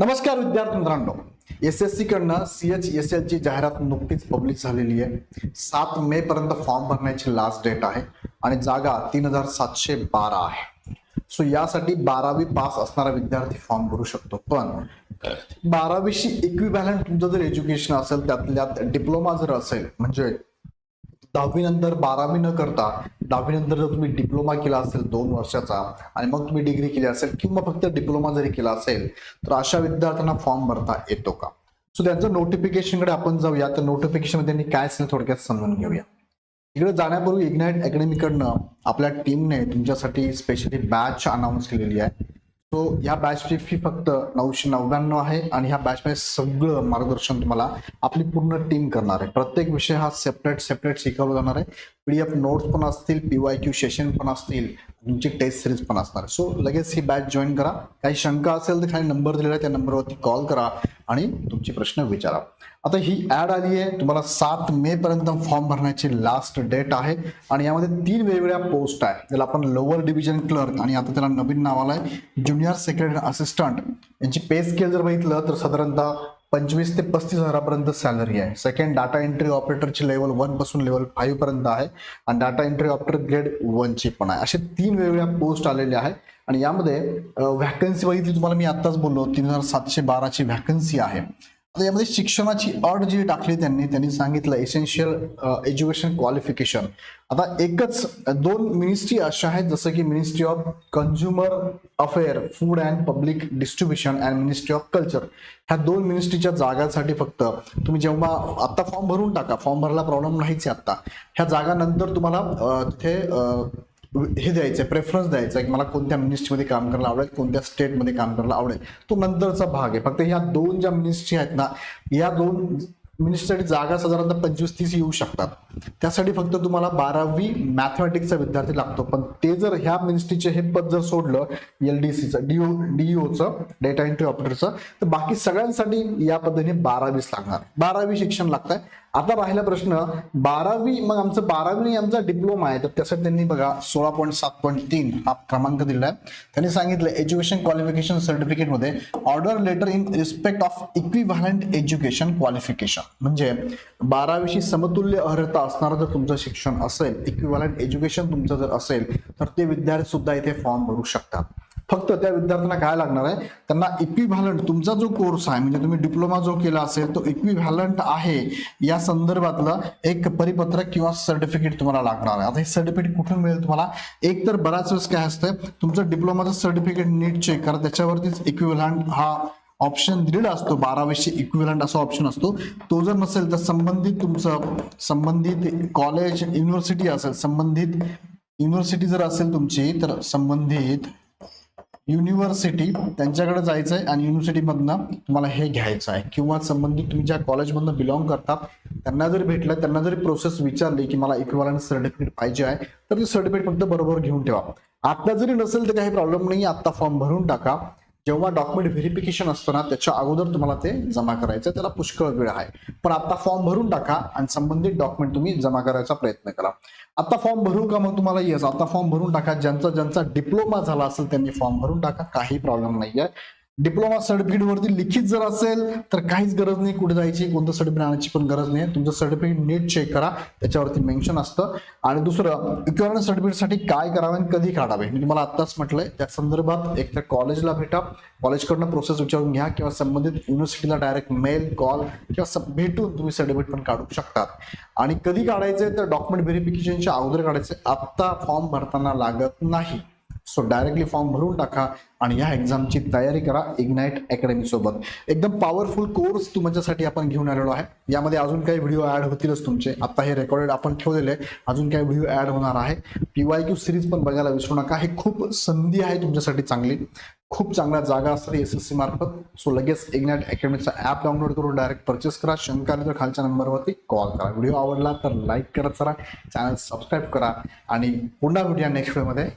नमस्कार विद्यार्थी मित्रांनो. एस एस सी कडनं सी एच एस एल ची जाहिरात नुकतीच पब्लिश झालेली आहे. सात मे पर्यंत फॉर्म भरण्याची लास्ट डेट आहे आणि जागा तीन हजार सातशे बारा आहे. सो यासाठी बारावी पास असणारा विद्यार्थी फॉर्म भरू शकतो. पण बारावीशी इक्विव्हॅलंट तुमचं जर एज्युकेशन असेल त्यातल्यात डिप्लोमा जर असेल म्हणजे दहावी नंतर बारावी न करता दहावीनंतर जर तुम्ही डिप्लोमा केला असेल दोन वर्षाचा आणि मग तुम्ही डिग्री केली असेल किंवा फक्त डिप्लोमा जरी केला असेल तर अशा विद्यार्थ्यांना फॉर्म भरता येतो का? सो त्यांचं नोटिफिकेशनकडे आपण जाऊया. तर नोटिफिकेशनमध्ये त्यांनी काय असेल थोडक्यात समजून घेऊया. इकडे जाण्यापूर्वी इग्नाइट अकॅडमीकडनं आपल्या टीमने तुमच्यासाठी स्पेशली बॅच अनाऊन्स केलेली आहे. सो या बॅचची फी फक्त नऊशे नव्याण्णव आहे आणि ह्या बॅचमध्ये सगळं मार्गदर्शन तुम्हाला आपली पूर्ण टीम करणार आहे. प्रत्येक विषय हा सेपरेट सेपरेट शिकवला जाणार आहे. पीडीएफ नोट्स पण असतील पीवाय क्यू सेशन पण असतील तुमची टेस्ट सिरीज पण असणार सो लगेच ही बॅच जॉईन करा. काही शंका असेल तर खाली नंबर दिलेला आहे त्या नंबरवरती कॉल करा आणि तुमचे प्रश्न विचारा. आता ही ऍड आली आहे. तुम्हाला सात मे पर्यंत फॉर्म भरण्याची लास्ट डेट आहे. आणि यामध्ये तीन वेगवेगळ्या पोस्ट आहे. ज्याला आपण लोअर डिव्हिजन क्लर्क आणि आता त्याला नवीन नाव आहे ज्युनियर सेक्रेटरी असिस्टंट यांची पे स्केल जर बघितलं तर साधारणतः पंचवीस ते पस्तीस हजारापर्यंत सॅलरी आहे. सेकंड डाटा एंट्री ऑपरेटरची लेवल वनपासून लेवल फाईव्ह पर्यंत आहे आणि डाटा एंट्री ऑपरेटर ग्रेड वनची पण आहे. असे तीन वेगवेगळ्या पोस्ट आलेल्या आहेत आणि यामध्ये व्हॅकन्सी बघितली तुम्हाला मी आत्ताच बोललो तीन हजार सातशे बाराची व्हॅकन्सी आहे. यामध्ये शिक्षणाची अट जी टाकली त्यांनी त्यांनी सांगितलं एसेन्शियल एज्युकेशन क्वालिफिकेशन आता एकच दोन मिनिस्ट्री अशा आहेत जसं की ministry of consumer affair food and public distribution and ministry of culture ह्या दोन मिनिस्ट्रीच्या जागांसाठी फक्त तुम्ही जेव्हा आता फॉर्म भरून टाका फॉर्म भरायला प्रॉब्लेम नाहीच आहे आता ह्या जागानंतर तुम्हाला uh, तिथे uh, हे द्यायचं आहे प्रेफरन्स द्यायचा आहे की मला कोणत्या मिनिस्ट्रीमध्ये काम करायला आवडेल कोणत्या स्टेटमध्ये काम करायला आवडेल. तो नंतरचा भाग आहे. फक्त ह्या दोन ज्या मिनिस्ट्री आहेत ना या दोन मिनिस्टरसाठी जागा साधारणतः पंचवीस तीस येऊ शकतात. त्यासाठी फक्त तुम्हाला बारावी मॅथमॅटिक्सचा विद्यार्थी लागतो. पण ते जर ह्या मिनिस्ट्रीचे हे पद जर सोडलं एल डी सीचं डीओ डीओचं डेटा एंट्री ऑपरेटरचं तर बाकी सगळ्यांसाठी या पद्धतीने बारावीच लागणार. बारावी शिक्षण लागतंय. आता राहिला प्रश्न बारावी मग आमचं बारावी आमचा डिप्लोमा आहे तर त्यासाठी त्यांनी बघा सोळा पॉईंट सात पॉईंट तीन हा क्रमांक दिलाय. त्यांनी सांगितलं education qualification सर्टिफिकेटमध्ये order letter in respect of equivalent education qualification म्हणजे बारावीशी समतुल्य अर्हता असणारं जर तुमचं शिक्षण असेल इक्विव्हॅलंट एज्युकेशन तुमचं जर असेल तर ते विद्यार्थी सुद्धा इथे फॉर्म भरू शकतात. फक्त त्या विद्यार्थ्यांना काय लागणार आहे? त्यांना इक्विव्हॅलंट तुमचा जो कोर्स आहे म्हणजे तुम्ही डिप्लोमा जो केला असेल तो इक्विव्हॅलंट आहे या संदर्भातलं एक परिपत्रक किंवा सर्टिफिकेट तुम्हाला लागणार आहे. आता हे सर्टिफिकेट कुठून मिळेल तुम्हाला? एक तर बऱ्याच वेळेस काय असतं तुमचं डिप्लोमाचं सर्टिफिकेट नीट चेक करा त्याच्यावरतीच इक्विव्हॅलंट हा ऑप्शन दिलेला असतो. बारावीशी इक्विलंट असा ऑप्शन असतो. तो जर नसेल तर संबंधित तुमचं संबंधित कॉलेज युनिव्हर्सिटी असेल संबंधित युनिव्हर्सिटी जर असेल तुमची तर संबंधित युनिव्हर्सिटी त्यांच्याकडे जायचं आहे आणि युनिव्हर्सिटीमधनं तुम्हाला हे घ्यायचं आहे किंवा संबंधित तुम्ही ज्या कॉलेजमधनं बिलॉंग करतात त्यांना जरी भेटलं त्यांना जरी प्रोसेस विचारली की मला इक्विवलंट सर्टिफिकेट पाहिजे आहे तर ते सर्टिफिकेट फक्त बरोबर घेऊन ठेवा. आता जरी नसेल तर काही प्रॉब्लेम नाही आता फॉर्म भरून टाका. जेव्हा डॉक्युमेंट व्हेरिफिकेशन असतं ना त्याच्या अगोदर तुम्हाला ते जमा करायचं त्याला पुष्कळ वेळ आहे. पण आता फॉर्म भरून टाका आणि संबंधित डॉक्युमेंट तुम्ही जमा करायचा प्रयत्न करा. आता फॉर्म भरू का मग तुम्हाला येस. आता फॉर्म भरून टाका. ज्यांचा ज्यांचा डिप्लोमा झाला असेल त्यांनी फॉर्म भरून टाका. काही प्रॉब्लेम नाहीये. डिप्लोमा सर्टिफिकेट वरती लिखित जर असेल तर काहीच गरज नाही कुठे जायची कोणतं सर्टिफिकेट आणायची पण गरज नाही. तुमचं सर्टिफिकेट नीट चेक करा त्याच्यावरती मेन्शन असतं. आणि दुसरं इक्विव्हलंट सर्टिफिकेटसाठी काय करावे आणि कधी काढावे? मी तुम्हाला आत्ताच म्हटलंय त्या संदर्भात एकतर कॉलेजला भेटा. कॉलेजकडनं प्रोसेस विचारून घ्या किंवा संबंधित युनिव्हर्सिटीला डायरेक्ट मेल कॉल किंवा भेटून तुम्ही सर्टिफिकेट पण काढू शकतात. आणि कधी काढायचे तर डॉक्युमेंट व्हेरिफिकेशनच्या अगोदर काढायचे आत्ता फॉर्म भरताना लागत नाही. सो डायरेक्टली फॉर्म भरून टाका आणि या एक्झामची तयारी करा इग्नाइट अकॅडमी सोबत. एकदम पॉवरफुल कोर्स तुमच्यासाठी आपण घेऊन आलेलो आहे. यामध्ये अजून काही व्हिडिओ ऍड होतीलच तुमचे. आता हे रेकॉर्डेड आपण ठेवलेले आहे. अजून काही व्हिडिओ ऍड होणार आहे. पी वाय क्यू सिरीज पण बघायला विसरू नका. हे खूप संधी आहे तुमच्यासाठी चांगली. खूप चांगल्या जागा असतात एस एस सी मार्फत. सो लगेच इग्नाइट अकॅडमीचा ॲप डाउनलोड करून डायरेक्ट परचेस करा. शंका आली तर खालच्या नंबरवरती कॉल करा. व्हिडिओ आवडला तर लाईक करत चला. चॅनल सबस्क्राईब करा. आणि पुन्हा भेटूया नेक्स्ट व्हिडिओमध्ये